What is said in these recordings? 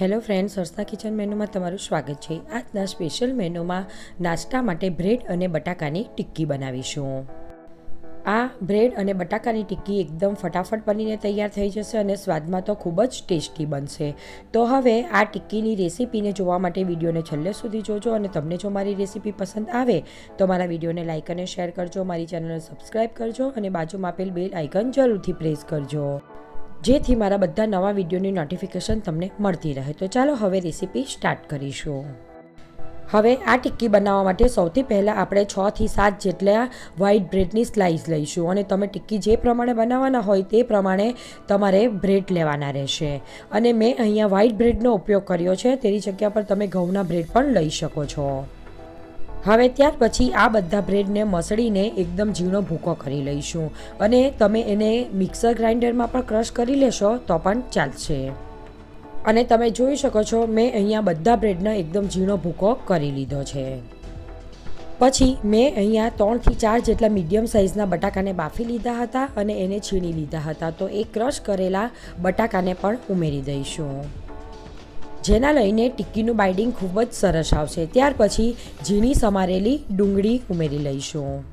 Hello friend સસ્તા kitchen મેનુમાં તમારું સ્વાગત છે. આજના સ્પેશિયલ મેનુમાં નાસ્તા માટે બ્રેડ અને બટાકાની ટિક્કી બનાવીશું. આ બ્રેડ અને બટાકાની ટિક્કી એકદમ ફટાફટ બનીને તૈયાર થઈ જશે અને સ્વાદમાં તો ખૂબ જ ટેસ્ટી બનશે. તો હવે આ ટિક્કીની રેસીપીને જોવા માટે વિડીયોને છેલ્લે સુધી જોજો અને તમને જો મારી રેસીપી પસંદ આવે તો મારા વિડીયોને લાઇક અને શેર કરજો, મારી ચેનલને સબસ્ક્રાઈબ કરજો અને બાજુમાં આપેલ બેલ આઇકન જરૂરથી પ્રેસ કરજો. જેથી મારા બધા નવા વિડીયોની નોટિફિકેશન તમને મળતી રહે. તો ચાલો હવે રેસીપી સ્ટાર્ટ કરીશું. હવે આ ટિક્કી બનાવવા માટે સૌથી પહેલાં આપણે છથી સાત જેટલા વ્હાઈટ બ્રેડની સ્લાઇસ લઈશું અને તમે ટિક્કી જે પ્રમાણે બનાવવાના હોય તે પ્રમાણે તમારે બ્રેડ લેવાના રહેશે. અને મેં અહીંયા વ્હાઈટ બ્રેડનો ઉપયોગ કર્યો છે. તેની જગ્યા પર તમે ઘઉંના બ્રેડ પણ લઈ શકો છો. હવે ત્યાર પછી આ બધા બ્રેડને મસળીને એકદમ ઝીણો ભૂકો કરી લઈશું અને તમે એને મિક્સર ગ્રાઇન્ડરમાં પણ ક્રશ કરી લેશો તો પણ ચાલશે. અને તમે જોઈ શકો છો, મેં અહીંયા બધા બ્રેડનો એકદમ ઝીણો ભૂકો કરી લીધો છે. પછી મેં અહીંયા ત્રણથી ચાર જેટલા મીડિયમ સાઇઝના બટાકાને બાફી લીધા હતા અને એને છીણી લીધા હતા. તો એ ક્રશ કરેલા બટાકાને પણ ઉમેરી દઈશું. જેના લઈને ટિક્કીનું બાઇડિંગ ખૂબ જ સરસ આવશે. ત્યાર પછી ઝીણી સમારેલી ડુંગળી ઉમેરી લઈશું.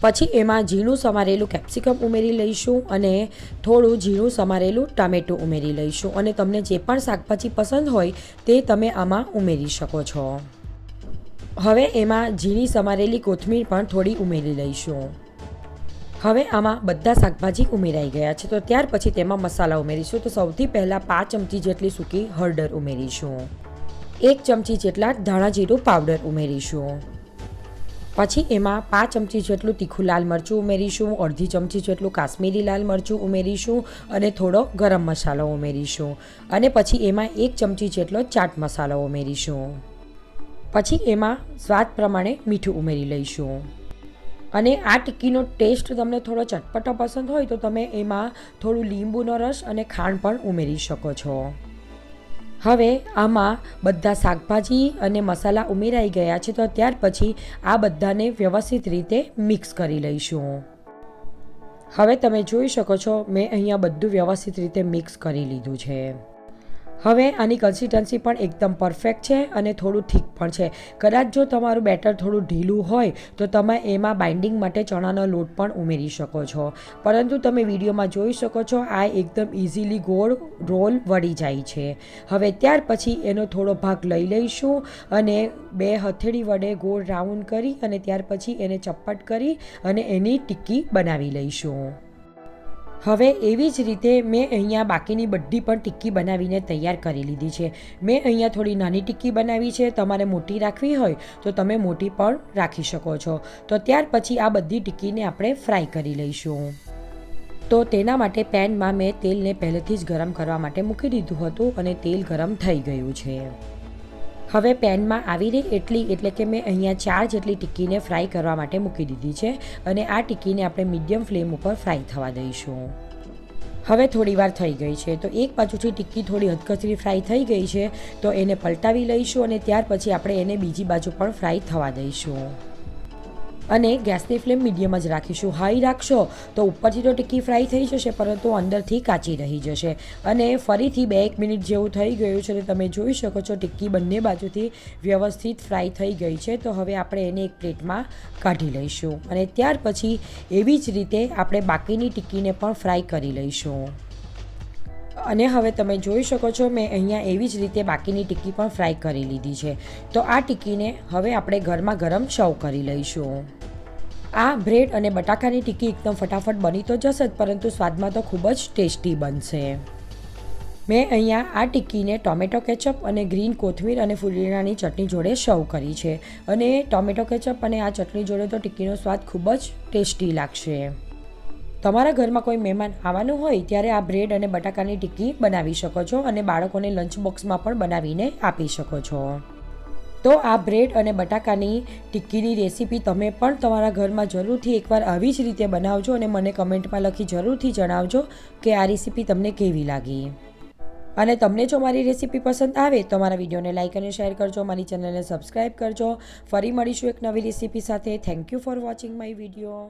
પછી એમાં ઝીણું સમારેલું કેપ્સિકમ ઉમેરી લઈશું અને થોડું ઝીણું સમારેલું ટામેટું ઉમેરી લઈશું. અને તમને જે પણ શાકભાજી પસંદ હોય તે તમે આમાં ઉમેરી શકો છો. હવે એમાં ઝીણી સમારેલી કોથમીર પણ થોડી ઉમેરી લઈશું. હવે આમાં બધા શાકભાજી ઉમેરાઈ ગયા છે. તો ત્યાર પછી તેમાં મસાલા ઉમેરીશું. તો સૌથી પહેલાં પાંચ ચમચી જેટલી સૂકી હળદર ઉમેરીશું. એક ચમચી જેટલા ધાણા જીરું પાવડર ઉમેરીશું. પછી એમાં પાંચ ચમચી જેટલું તીખું લાલ મરચું ઉમેરીશું. અડધી ચમચી જેટલું કાશ્મીરી લાલ મરચું ઉમેરીશું અને થોડો ગરમ મસાલો ઉમેરીશું. અને પછી એમાં એક ચમચી જેટલો ચાટ મસાલો ઉમેરીશું. પછી એમાં સ્વાદ પ્રમાણે મીઠું ઉમેરી લઈશું. અને આ ટિક્કીનો ટેસ્ટ તમને થોડો ચટપટો પસંદ હોય તો તમે એમાં થોડું લીંબુનો રસ અને ખાંડ પણ ઉમેરી શકો છો. હવે આમાં બધા શાકભાજી અને મસાલા ઉમેરાઈ ગયા છે તો ત્યાર પછી આ બધાને વ્યવસ્થિત રીતે મિક્સ કરી લઈશું. હવે તમે જોઈ શકો છો મેં અહીંયા બધું વ્યવસ્થિત રીતે મિક્સ કરી લીધું છે. હવે આની કન્સિસ્ટન્સી પણ એકદમ પરફેક્ટ છે અને થોડું ઠીક પણ છે. કદાચ જો તમારું બેટર થોડું ઢીલું હોય, તો તમે એમાં બાઇન્ડિંગ માટે ચણાનો લોટ પણ ઉમેરી શકો છો. પરંતુ તમે વિડીયોમાં જોઈ શકો છો, આ એકદમ ઇઝીલી ગોળ રોલ વળી જાય છે. હવે ત્યાર પછી એનો થોડો ભાગ લઈ લઈશું અને બે હથેળી વડે ગોળ રાઉન્ડ કરી અને ત્યાર પછી એને ચપ્પટ કરી અને એની ટિક્કી બનાવી લઈશું. હવે એવી જ રીતે મેં અહીંયા બાકીની બધી પણ ટિક્કી બનાવીને તૈયાર કરી લીધી છે. મેં અહીંયા થોડી નાની ટિક્કી બનાવી છે. તમારે મોટી રાખવી હોય તો તમે મોટી પણ રાખી શકો છો. તો ત્યાર પછી આ બધી ટિક્કીને આપણે ફ્રાય કરી લઈશું. તો તેના માટે પેનમાં મેં તેલને પહેલેથી જ ગરમ કરવા માટે મૂકી દીધું હતું અને તેલ ગરમ થઈ ગયું છે. હવે પેનમાં આવી રહી એટલી, એટલે કે મેં અહીંયા ચાર જેટલી ટિક્કીને ફ્રાય કરવા માટે મૂકી દીધી છે અને આ ટિક્કીને આપણે મીડિયમ ફ્લેમ ઉપર ફ્રાય થવા દઈશું. હવે થોડી વાર થઈ ગઈ છે, તો એક બાજુથી ટિક્કી થોડી હદકચરી ફ્રાય થઈ ગઈ છે, તો એને પલટાવી લઈશું અને ત્યાર પછી આપણે એને બીજી બાજુ પણ ફ્રાય થવા દઈશું. અને ગેસની ફ્લેમ મીડિયમ જ રાખીશું. હાઈ રાખશો તો ઉપરથી તો ટિક્કી ફ્રાય થઈ જશે, પરંતુ અંદરથી કાચી રહી જશે. અને ફરીથી બે એક મિનિટ જેવું થઈ ગયું છે, તો તમે જોઈ શકો છો ટિક્કી બંને બાજુથી વ્યવસ્થિત ફ્રાય થઈ ગઈ છે. તો હવે આપણે એને એક પ્લેટમાં કાઢી લઈશું. અને ત્યાર પછી એવી જ રીતે આપણે બાકીની ટિક્કીને પણ ફ્રાય કરી લઈશું. અને હવે તમે જોઈ શકો છો, મેં અહીંયા એવી જ રીતે બાકીની ટિક્કી પણ ફ્રાય કરી લીધી છે. તો આ ટિક્કીને હવે આપણે ગરમા ગરમ સર્વ કરી લઈશું. આ બ્રેડ અને બટાકાની ટિક્કી એકદમ ફટાફટ બની તો જશે જ, પરંતુ સ્વાદમાં તો ખૂબ જ ટેસ્ટી બનશે. મેં અહીંયા આ ટિક્કીને ટોમેટો કેચઅપ અને ગ્રીન કોથમીર અને ફુદીનાની ચટણી જોડે સર્વ કરી છે. અને ટોમેટો કેચઅપ અને આ ચટણી જોડે તો ટિક્કીનો સ્વાદ ખૂબ જ ટેસ્ટી લાગશે. તમારા ઘરમાં કોઈ મહેમાન આવવાનું હોય ત્યારે આ બ્રેડ અને બટાકાની ટિક્કી બનાવી શકો છો અને બાળકોને લંચ બોક્સમાં પણ બનાવીને આપી શકો છો. તો આ બ્રેડ અને બટાકાની ટિક્કીની રેસીપી તમે પણ તમારા ઘરમાં જરૂરથી એકવાર આવી જ રીતે બનાવજો અને મને કમેન્ટમાં લખી જરૂરથી જણાવજો કે આ રેસીપી તમને કેવી લાગી. અને તમને જો મારી રેસીપી પસંદ આવે તો મારા વિડીયોને લાઇક અને શેર કરજો, મારી ચેનલને સબસ્ક્રાઈબ કરજો. ફરી મળીશું એક નવી રેસીપી સાથે. Thank you for watching my video